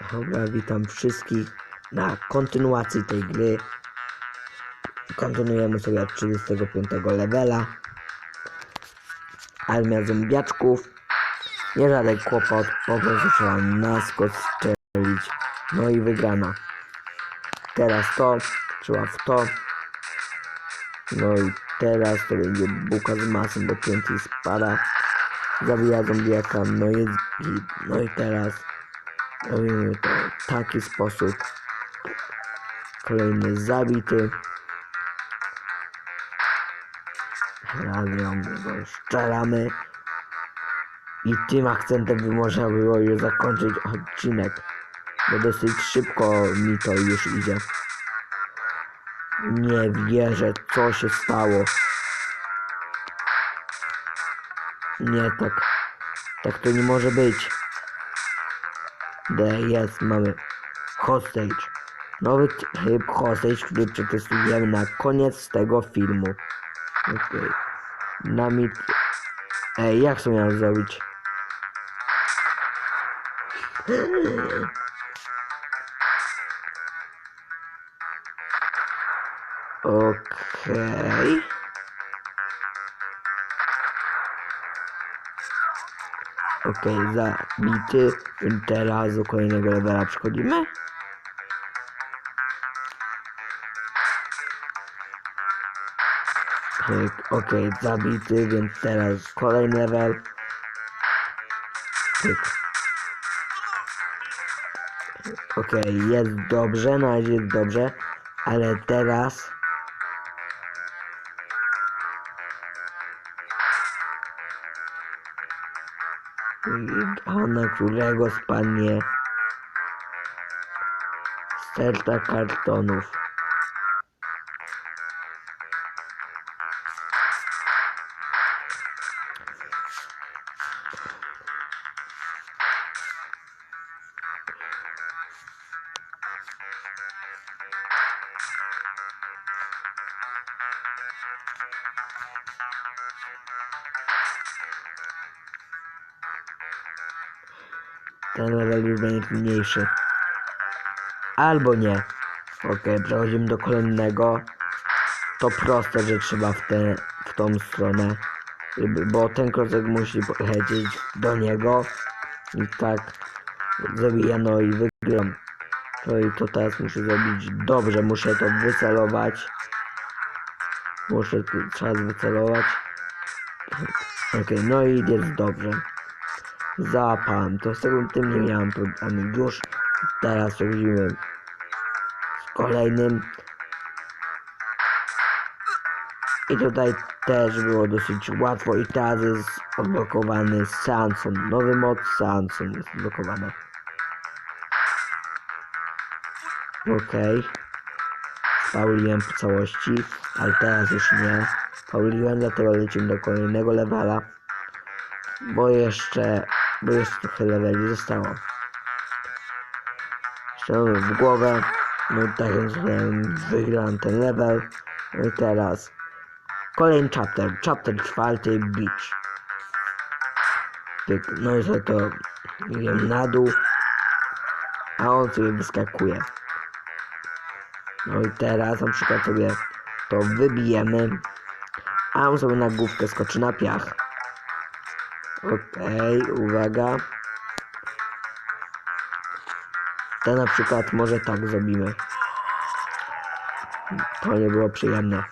Dobra, witam wszystkich na kontynuacji tej gry. Kontynuujemy sobie od 35 levela. Armia zombiaczków. Nie żaden kłopot, po prostu trzeba naskok strzelić. No i wygrana. Teraz to, trzeba w to. No i teraz to będzie buka z masą, bo TNT spada. Zabija zombiaka, no git. No i teraz robimy to w taki sposób. Kolejny zabity. Radią go szczelamy. I tym akcentem by można było już zakończyć odcinek. Bo dosyć szybko mi to już idzie. Nie wierzę, co się stało. Nie, tak. Tak to nie może być. D jest, mamy hostage. Nowy tryb hostage, który przetestujemy na koniec tego filmu. Okej. Nami... Ej, jak to miałem zrobić? Okej. Okej, zabity. Teraz do kolejnego levela przechodzimy. Pyk, Okej, zabity, więc teraz kolejny level. Pyk. Okej, jest dobrze, na razie jest dobrze, ale teraz... A na którego spadnie sterta kartonów. Ten level już będzie mniejszy. Albo nie. Okej, przechodzimy do kolejnego. To proste, że trzeba w, tę w tą stronę. Bo ten klocek musi polecieć do niego. I tak zabija, no i wygram. To i to teraz muszę zrobić dobrze. Muszę to wycelować. Muszę czas wycelować. Okej, no i jest dobrze. Zapałem. To tego tym nie miałem problemu. Już teraz przechodzimy z kolejnym. I tutaj też było dosyć łatwo i teraz jest odblokowany Sanson. Nowy mod Sanson jest odblokowany. Okej. Pauliłem po całości, ale teraz już nie. Pauliłem, dlatego lecimy do kolejnego levela. Bo jeszcze, bo jeszcze trochę leveli zostało. Strzelamy w głowę. No tak jak wygrałem ten level. No i teraz kolejny chapter, chapter czwarty beach. Pyk, No i sobie to idę na dół, a on sobie wyskakuje. No i teraz na przykład sobie to wybijemy, a on sobie na główkę skoczy na piach. Okej, uwaga. To na przykład może tak zrobimy. To nie było przyjemne.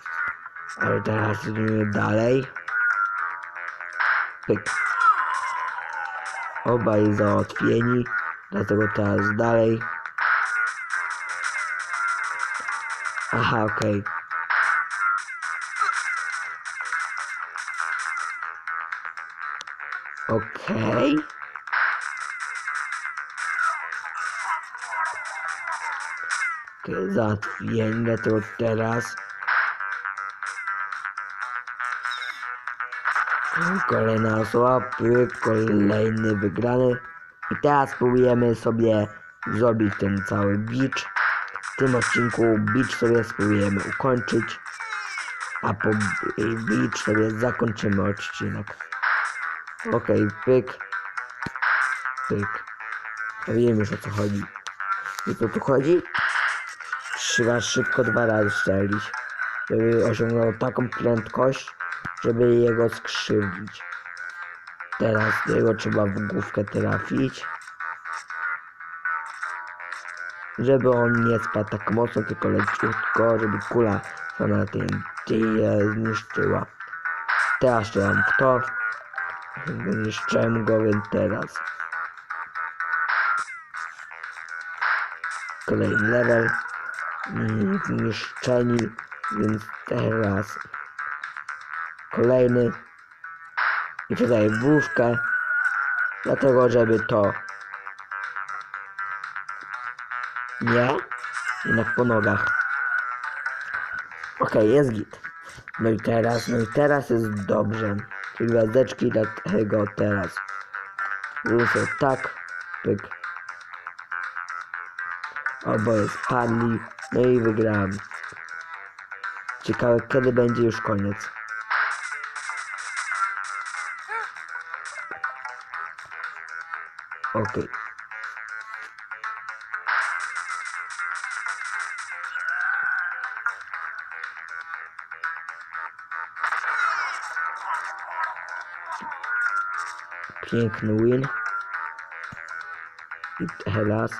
Ale teraz idziemy dalej. Pyk. Obaj załatwieni. Dlatego teraz dalej. Aha, okej. Okej. Okay. Załatwienie, dlatego teraz Kolejna osoba, kolejny wygrany. I teraz spróbujemy sobie zrobić ten cały beach. W tym odcinku beach sobie spróbujemy ukończyć. A po beach sobie zakończymy odcinek. Okej, pyk. Pyk. Ja wiem już o co chodzi. I co tu chodzi? Trzeba szybko dwa razy strzelić, żeby osiągnął taką prędkość, żeby jego skrzywdzić. Teraz jego trzeba w główkę trafić. Żeby on nie spadł tak mocno, tylko leciutko, żeby kula tym je zniszczyła. Teraz strzelam w to. Zniszczyłem go, więc teraz. Kolejny level. Mm, Zniszczeni, więc teraz. Kolejny. I tutaj główkę. Dlatego, żeby to. Nie? Jednak po nogach. Okej, jest git. No i teraz, no i teraz jest dobrze. Czyli gwiazdeczki, dlatego teraz. Rzucę tak, pyk. Oboje spadli, no i wygrałem. Ciekawe, kiedy będzie już koniec. Okej. Piękny win. I teraz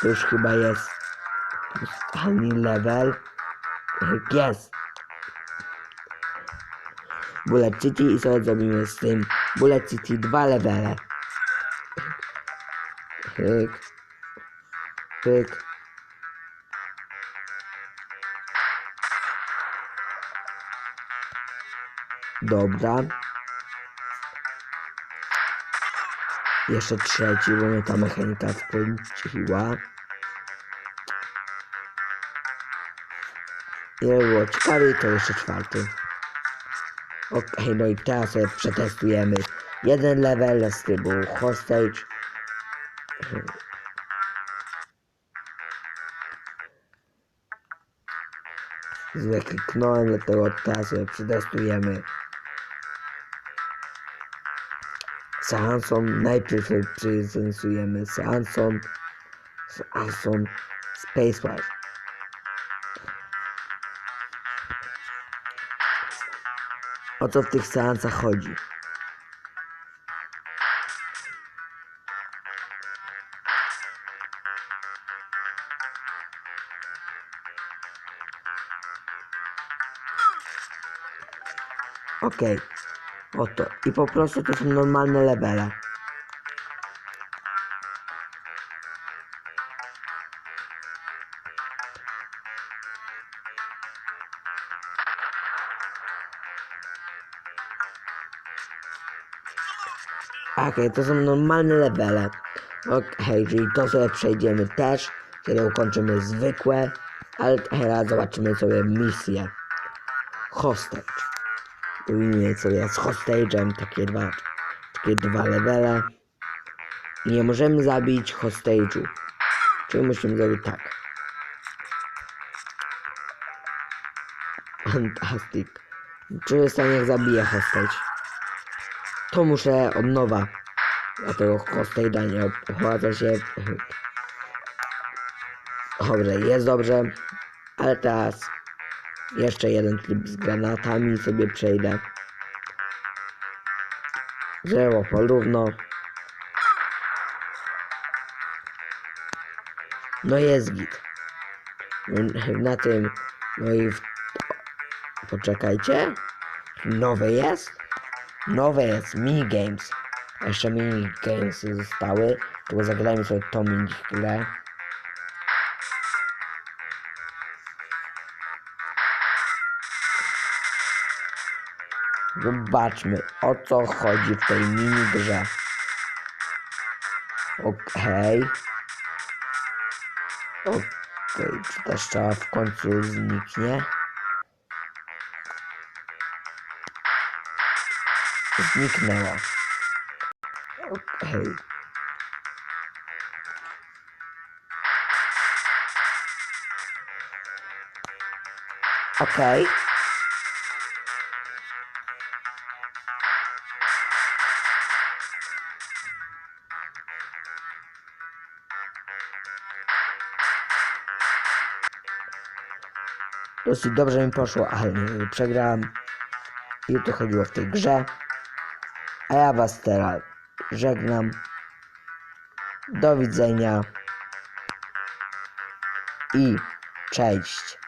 to już chyba jest ostatni level. Jest. Bullet City i sobie zrobimy z tym Bullet City dwa levele. Pyk. Pyk. Dobra. Jeszcze trzeci, bo mnie ta mechanika wkręciła. Żeby było ciekawiej, to jeszcze czwarty. Okej, no i teraz sobie przetestujemy jeden level z trybu hostage. Źle kliknąłem, dlatego teraz sobie przetestujemy seansom. Najpierw sobie przetestujemy seansom, seansom Spacewar. O co w tych seansach chodzi? Okej, oto. I po prostu to są normalne levele. Okej, to są normalne levele. Okej, czyli to sobie przejdziemy też, kiedy ukończymy zwykłe, ale teraz zobaczymy sobie misję. Hostage. Ujmie sobie z hostage'em takie dwa, takie dwa levele. Nie możemy zabić hostage'u. Czyli musimy zrobić tak. Fantastic. Czy jest stanie jak zabiję hostage? To muszę od nowa. Dlatego hostage'a nie opłaca się. Dobrze, jest dobrze. Ale teraz jeszcze jeden tryb z granatami sobie przejdę. Drzewo porówno. No jest git. Na tym, no i w... Poczekajcie. Nowe jest? Nowe jest minigames. Jeszcze minigames zostały. Tylko zagrajmy sobie tą minigrę. Zobaczmy o co chodzi w tej mini grze. Okej. Okej, czy ta strzała w końcu zniknie? Zniknęła. Okej. Okej. Dosyć dobrze mi poszło, ale przegrałem. I to chodziło w tej grze. A ja was teraz żegnam. Do widzenia. I cześć.